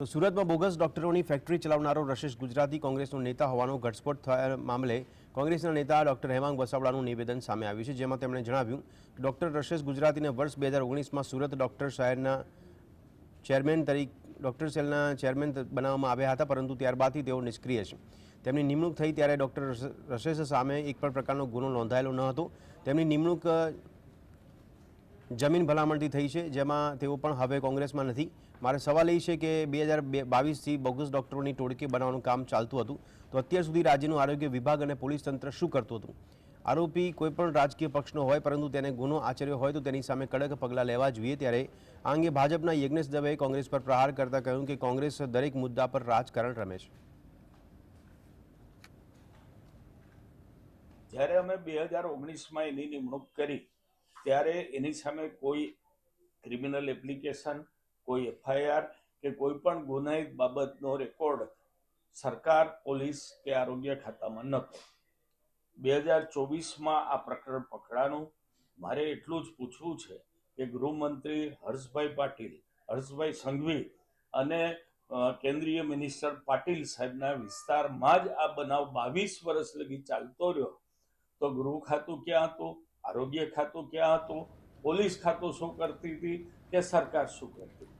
તો સુરતમાં બોગસ ડોક્ટરોની ફેક્ટરી ચલાવનારો રશેશ ગુજરાતી કોંગ્રેસનો નેતા હોવાનો ઘટસ્ફોટ થયા મામલે કોંગ્રેસના નેતા ડોક્ટર હેમાંગ વસાવડાનું નિવેદન સામે આવ્યું છે, જેમાં તેમણે જણાવ્યું કે ડોક્ટર રશેશ ગુજરાતીને વર્ષ બે હજાર ઓગણીસમાં સુરત ડોક્ટર શહેરના ચેરમેન તરીકે, ડોક્ટર સેલના ચેરમેન બનાવવામાં આવ્યા હતા, પરંતુ ત્યારબાદથી તેઓ નિષ્ક્રિય છે. તેમની નિમણૂક થઈ ત્યારે ડોક્ટર રશેશ સામે એક પણ પ્રકારનો ગુનો નોંધાયેલો ન હતો. તેમની નિમણૂક જમીન ભલામણથી થઈ છે, જેમાં તેઓ પણ હવે કોંગ્રેસમાં નથી. મારે સવાલ એ છે કે બે હજાર બાવીસથી બોગસ ડૉક્ટરોની ટોળકી બનાવવાનું કામ ચાલતું હતું, તો અત્યાર સુધી રાજ્યનું આરોગ્ય વિભાગ અને પોલીસ તંત્ર શું કરતું હતું? આરોપી કોઈપણ રાજકીય પક્ષનો હોય, પરંતુ તેને ગુનો આચર્યો હોય, તો તેની સામે કડક પગલાં લેવા જોઈએ. ત્યારે આ અંગે ભાજપના યજ્ઞેશ દવેએ કોંગ્રેસ પર પ્રહાર કરતા કહ્યું કે કોંગ્રેસ દરેક મુદ્દા પર રાજકારણ રમે છે. જ્યારે અમે બે હજાર ઓગણીસમાં એની નિમણૂક કરી ત્યારે એની સામે કોઈ ક્રિમિનલ એપ્લિકેશન કોઈ એફઆઈઆર કે કોઈ પણ ગુનાહિત બાબતનો રેકોર્ડ સરકાર, પોલીસ કે આરોગ્ય ખાતામાં નહોતો. બે હજાર ચોવીસમાં આ પ્રકરણ પકડાનું. મારે એટલું જ પૂછવું છે કે ગૃહમંત્રી હર્ષભાઈ પાટીલ, હર્ષભાઈ સંઘવી અને કેન્દ્રીય મિનિસ્ટર પાટીલ સાહેબના વિસ્તારમાં જ આ બનાવ બાવીસ વર્ષ લગી ચાલતો રહ્યો. તો ગૃહ ખાતું ક્યાં હતું? આરોગ્ય ખાતું ક્યાં હતું? પોલીસ ખાતું શું કરતી હતી? કે સરકાર શું કરતી